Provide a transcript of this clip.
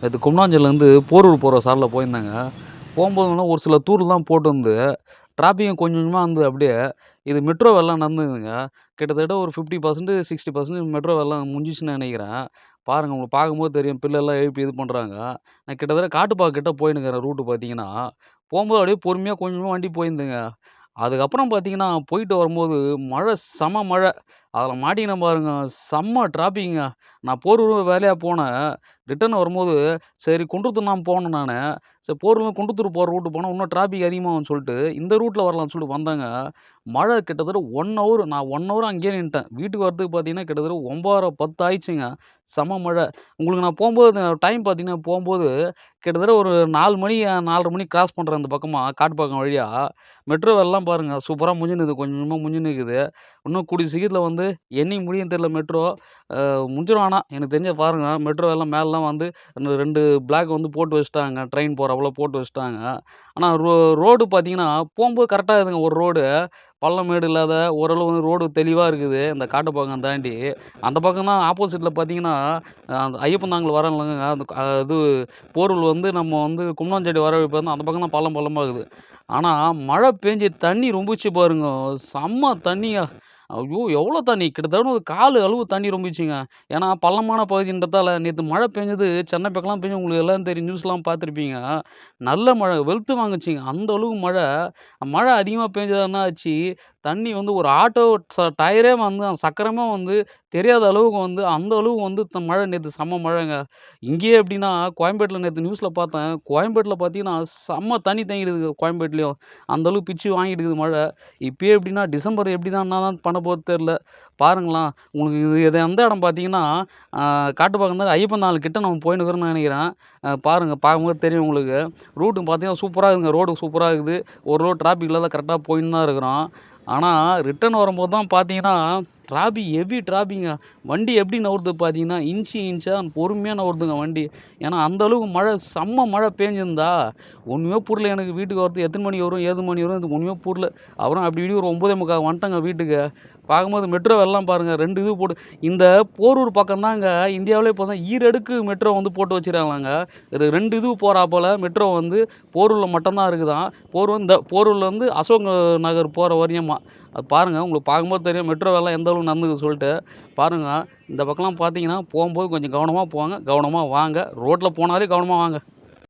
நேற்று கும்னாஞ்சல்லேருந்து போரூர் போகிற சாரில் போயிருந்தேங்க. போகும்போதுனா ஒரு சில தூர் தான் போட்டு வந்து டிராஃபிக்கும் கொஞ்சம் கொஞ்சமாக வந்து அப்படியே இது மெட்ரோ வேலைலாம் நடந்ததுங்க. கிட்டத்தட்ட ஒரு fifty percent sixty percent metro வேலைலாம் முடிஞ்சிச்சுன்னு நினைக்கிறேன். பாருங்கள் உங்களுக்கு பார்க்கும்போது தெரியும். பிள்ளைலாம் எழுப்பி இது பண்ணுறாங்க நான் கிட்டத்தட்ட காட்டுப்பாக்கிட்ட கிட்ட ரூட்டு பார்த்தீங்கன்னா. போகும்போது அப்படியே பொறுமையாக கொஞ்சமாக வண்டி போயிருந்துங்க. அதுக்கப்புறம் பார்த்தீங்கன்னா போயிட்டு வரும்போது மழை செம மழை. அதில் மாட்டிக்கினேன் பாருங்க. செம்ம டிராஃபிக்குங்க நான் போரூர் வேலையாக போனேன். ரிட்டர்ன் வரும்போது சரி குன்றத்தூர் நான் போனேன் நான். சரி போரூர்லேருந்து குன்றத்தூர் போகிற ரூட்டு போனால் இன்னும் டிராஃபிக் அதிகமாகும்னு சொல்லிட்டு இந்த ரூட்டில் வரலாம்னு சொல்லிட்டு வந்தாங்க. மழை கிட்டத்தட்ட ஒன் ஹவர் நான் ஒன் ஹவர் அங்கேயே நின்ட்டேன் வீட்டுக்கு வரதுக்கு பார்த்தீங்கன்னா கிட்டத்தட்ட ஒம்பதரை பத்து ஆயிடுச்சுங்க. செம மழை. உங்களுக்கு நான் போகும்போது டைம் பார்த்தீங்கன்னா போகும்போது கிட்டத்தட்ட ஒரு நாலு மணி நாலரை மணிக்கு கிராஸ் பண்ணுறேன் அந்த பக்கமாக காட்டுப்பாக்கம் வழியாக மெட்ரோ வேலைலாம் பாருங்கள் சூப்பராக முடிஞ்சுனுக்குது நிற்குது கொஞ்சமாக முடிஞ்சுனுக்குது இன்னும் கூடிய சீக்கிரத்தில் வந்து என்னைக்கு முடியும் தெரியல மெட்ரோ முடிஞ்சிடும் ஆனால் எனக்கு தெரிஞ்ச பாருங்கள் மெட்ரோ எல்லாம் மேலெலாம் வந்து ரெண்டு பிளாக் வந்து போட்டு வச்சுட்டாங்க. ட்ரெயின் போகிறப்பல போட்டு வச்சுட்டாங்க. ஆனால் ரோ ரோடு பார்த்தீங்கன்னா போகும்போது கரெக்டாக இருக்குதுங்க ஒரு ரோடு பள்ளம் மேடு இல்லாத ஓரளவு வந்து ரோடு தெளிவாக இருக்குது இந்த காட்டுப்பாக்கம் தாண்டி. அந்த பக்கம் தான் ஆப்போசிட்டில் பார்த்தீங்கன்னா அந்த ஐயப்பன் நாங்களும் வரோம் இல்லைங்க அந்த இது போர்வல் வந்து நம்ம வந்து கும்னாஞ்செடி வர இப்போ வந்து அந்த பக்கம் தான் பள்ளம் பள்ளமாக இருக்குது. ஆனால் மழை பெஞ்சி தண்ணி ரொம்பிச்சு பாருங்க செம்ம தண்ணிங்க. ஐயோ! எவ்வளோ தண்ணி? கிட்டத்தட்ட ஒரு கால் அளவு தண்ணி ரொம்பிச்சுங்க. ஏன்னா பள்ளமான பகுதின்றதால நேற்று மழை பெஞ்சது சென்னை பக்கம்லாம் பெஞ்சு உங்களுக்கு எல்லாம் தெரியும் நியூஸ்லாம் பார்த்துருப்பீங்க. நல்ல மழை வெளுத்து வாங்குச்சிங்க. அந்த அளவுக்கு மழை. மழை அதிகமாக பெஞ்சது என்ன ஆச்சு? தண்ணி வந்து ஒரு ஆட்டோ டயரே வந்து அந்த சக்கரமே வந்து தெரியாத அளவுக்கு வந்து அந்த அளவுக்கு வந்து மழை நேற்று செம்ம மழைங்க. இங்கேயே எப்படின்னா கோயம்பேட்டில் நேற்று நியூஸில் பார்த்தேன். கோயம்பேட்டில் பார்த்தீங்கன்னா செம்ம தண்ணி தங்கிடுது கோயம்பேட்லேயும் அந்த அளவுக்கு பிச்சு வாங்கிடுது மழை. இப்போயே எப்படின்னா டிசம்பர் எப்படி தான் என்ன தான் பண்ண போது தெரில பாருங்களேன் உங்களுக்கு இது இது எந்த இடம் பார்த்தீங்கன்னா காட்டுப்பாக்கம் தான் ஐயப்பன் நாள் கிட்ட நம்ம போயின்னு இருக்கிறோம்னு நினைக்கிறேன். பாருங்கள் பார்க்கும்போது தெரியும் உங்களுக்கு. ரூட்டு பார்த்தீங்கன்னா சூப்பராக இருக்குங்க ரோடு சூப்பராக இருக்குது. ஒரு ரோடு டிராஃபிக் இல்லாத கரெக்டாக போயின்னு தான் இருக்கிறோம். ஆனால் ரிட்டர்ன் வரும்போது தான் பார்த்தீங்கன்னா டிராபி ஹெவி டிராபிங்க. வண்டி எப்படி நவுறுது பார்த்தீங்கன்னா இன்ச்சு இன்ச்சாக பொறுமையாக நவுறுதுங்க வண்டி. ஏன்னா அந்தளவுக்கு மழை செம்ம மழை பேஞ்சிருந்தா ஒன்றுமே புரியல எனக்கு வீட்டுக்கு வரது எத்தனை மணி வரும் ஏழு மணி வரும் இது ஒன்றுமே புரியல. அப்புறம் அப்படி இப்படி ஒரு ஒம்பதே முக்கால் வந்துட்டேங்க வீட்டுக்கு. பார்க்கும்போது மெட்ரோ எல்லாம் பாருங்கள் ரெண்டு இது போட்டு. இந்த போரூர் பக்கம் தாங்க இந்தியாவிலே இப்போ தான் ஈரடுக்கு மெட்ரோ வந்து போட்டு வச்சிருக்காங்களாங்க. இது ரெண்டு இது போல் மெட்ரோ வந்து போரூரில் மட்டும்தான் இருக்குதான் போரூர் இந்த போரூர்லேருந்து அசோக் நகர் போகிற வரையுமா? அது பாருங்கள் உங்களுக்கு பார்க்கும்போது தெரியும் மெட்ரோ வேலை எந்த அளவு நடந்துக்குது சொல்லிட்டு பாருங்கள் இந்த பக்கம்லாம் பார்த்தீங்கன்னா போகும்போது கொஞ்சம் கவனமாக போங்க கவனமாக வாங்க ரோட்டில் போனாலே கவனமாக வாங்க.